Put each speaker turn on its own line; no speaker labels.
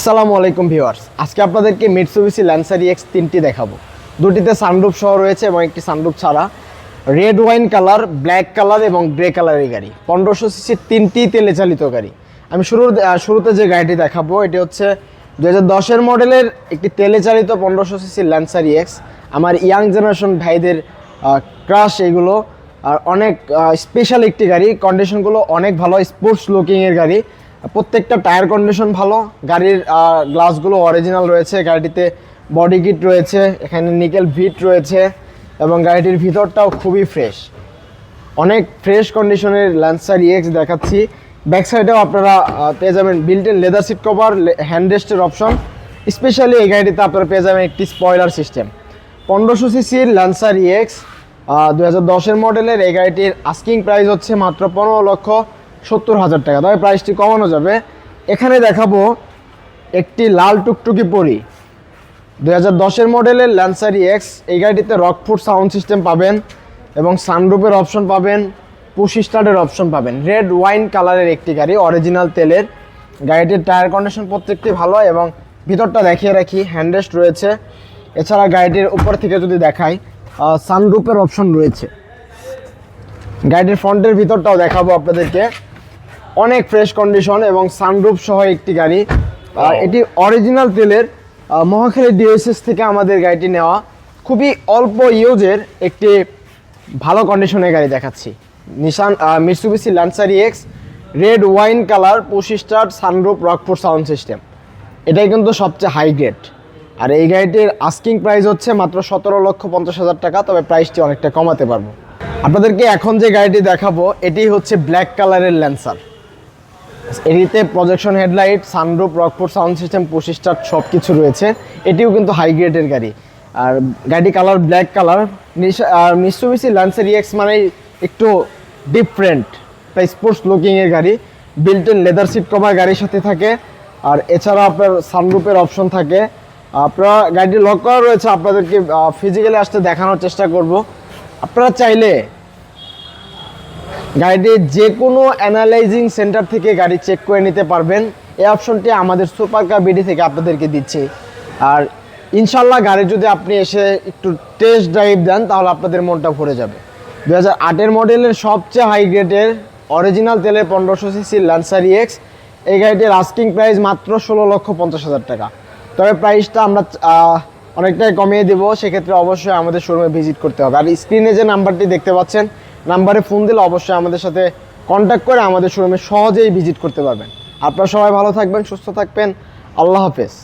আসসালামু আলাইকুম ভিউয়ার্স। আজকে আপনাদেরকে মিটসুবিসি ল্যান্সার এক্স তিনটি দেখাবো। দুটিতে সানরুফ সহ রয়েছে এবং একটি সানরুফ ছাড়া। Red wine colour black colour এবং গ্রে কালারের গাড়ি। পনেরোশো সিসির তিনটি তেলে চালিত গাড়ি। আমি শুরুর শুরুতে যে গাড়িটি দেখাবো, এটি হচ্ছে দু হাজার মডেলের একটি তেলে চালিত পনেরোশো সিসির ল্যান্সার এক্স আমার ইয়াং জেনারেশন ভাইদের ক্রাশ এগুলো। আর অনেক স্পেশাল একটি গাড়ি। কন্ডিশনগুলো অনেক ভালো স্পোর্টস লুকিংয়ের গাড়ি। প্রত্যেকটা টায়ার কন্ডিশন ভালো। গাড়ির গ্লাসগুলো অরিজিনাল রয়েছে, গাড়িটিতে বডি কিট রয়েছে, এখানে নিকেল ভিট রয়েছে এবং গাড়িটির ভিতরটাও খুবই ফ্রেশ অনেক ফ্রেশ কন্ডিশনের ল্যান্সার ইএক্স দেখাচ্ছি। ব্যাক সাইডেও আপনারা পেয়ে যাবেন built in leather seat cover hand রেস্টের অপশন স্পেশালি এই গাড়িটিতে আপনারা পেয়ে যাবেন একটি স্পয়লার সিস্টেম পনেরোশো সিসির ল্যান্সার ইএক্স দু হাজার দশের মডেলের এই গাড়িটির আস্কিং প্রাইস হচ্ছে মাত্র পনেরো লক্ষ। সত্তর হাজার টাকা। তবে প্রাইসটি কমানো যাবে। এখানে দেখাবো একটি লাল টুকটুকি পরি। দু হাজার দশের মডেলের ল্যান্সারি এক্স এই গাড়িটিতে রকফুট সাউন্ড সিস্টেম পাবেন এবং সানরুপের অপশন পাবেন পুশ স্টার্টের অপশন পাবেন। রেড ওয়াইন কালারের একটি গাড়ি অরিজিনাল তেলের। গাড়িটির টায়ার কন্ডিশন প্রত্যেকটি ভালো এবং ভিতরটা দেখিয়ে রাখি হ্যান্ডরেস্ট রয়েছে। এছাড়া গাড়িটির উপর থেকে যদি দেখাই সানরুপের অপশন রয়েছে। গাড়িটির ফ্রন্টের ভিতরটাও দেখাবো আপনাদেরকে। অনেক ফ্রেশ কন্ডিশন এবং সানরুফ সহ একটি গাড়ি। আর এটি অরিজিনাল তেলের মহাখালী ডিএসএস থেকে আমাদের গাড়িটি নেওয়া। খুবই অল্প ইউজের একটি ভালো কন্ডিশনের গাড়ি দেখাচ্ছি। Nissan Mitsubishi Lancer X red wine colour push start sunroof Rockford sound system এটাই কিন্তু সবচেয়ে হাই গ্রেড আর এই গাড়িটির আস্কিং প্রাইস হচ্ছে মাত্র সতেরো লক্ষ পঞ্চাশ হাজার টাকা তবে প্রাইসটি অনেকটা কমাতে পারব। আপনাদেরকে এখন যে গাড়িটি দেখাবো এটি হচ্ছে ব্ল্যাক কালারের ল্যান্সার এটিতে projection headlight sunroof Rockford sound system push সব কিছু রয়েছে। এটিও কিন্তু হাই গ্রেডের গাড়ি। আর গাড়ি কালার ব্ল্যাক কালার আর মিসুবিসি ল্যান্সার ইএক্স মানে একটু ডিফারেন্ট তাই স্পোর্টস লুকিংয়ের গাড়ি। Built in leather seat cover গাড়ির সাথে থাকে। আর এছাড়া আপনার সানরুপের অপশন থাকে। আপনারা গাড়িটি লক করা রয়েছে, আপনাদেরকে ফিজিক্যালি আসতে দেখানোর চেষ্টা করব। আপনারা চাইলে গাড়িটির যে কোনো অ্যানালাইজিং সেন্টার থেকে গাড়ি চেক করে নিতে পারবেন। এই অপশনটি আমাদের সুপার কার বিডি থেকে আপনাদেরকে দিচ্ছি। আর ইনশাল্লাহ গাড়ি যদি আপনি এসে একটু টেস্ট ড্রাইভ দেন, তাহলে আপনাদের মনটা ভরে যাবে। দু হাজার মডেলের সবচেয়ে হাই গ্রেডের অরিজিনাল তেলের পনেরোশো সিসির ল্যান্সারি এক্স এই গাড়িটির আস্কিং প্রাইস মাত্র ষোলো লক্ষ পঞ্চাশ হাজার টাকা। তবে প্রাইসটা আমরা অনেকটাই কমিয়ে দেবো। সেক্ষেত্রে অবশ্যই আমাদের শোরুমে ভিজিট করতে হবে। আর স্ক্রিনে যে নাম্বারটি দেখতে পাচ্ছেন নাম্বারে ফোন দিলে অবশ্যই আমাদের সাথে কন্ট্যাক্ট করে আমাদের শোরুমে সহজেই ভিজিট করতে পারবেন। আপনারা সবাই ভালো থাকবেন, সুস্থ থাকবেন। আল্লাহ হাফেজ।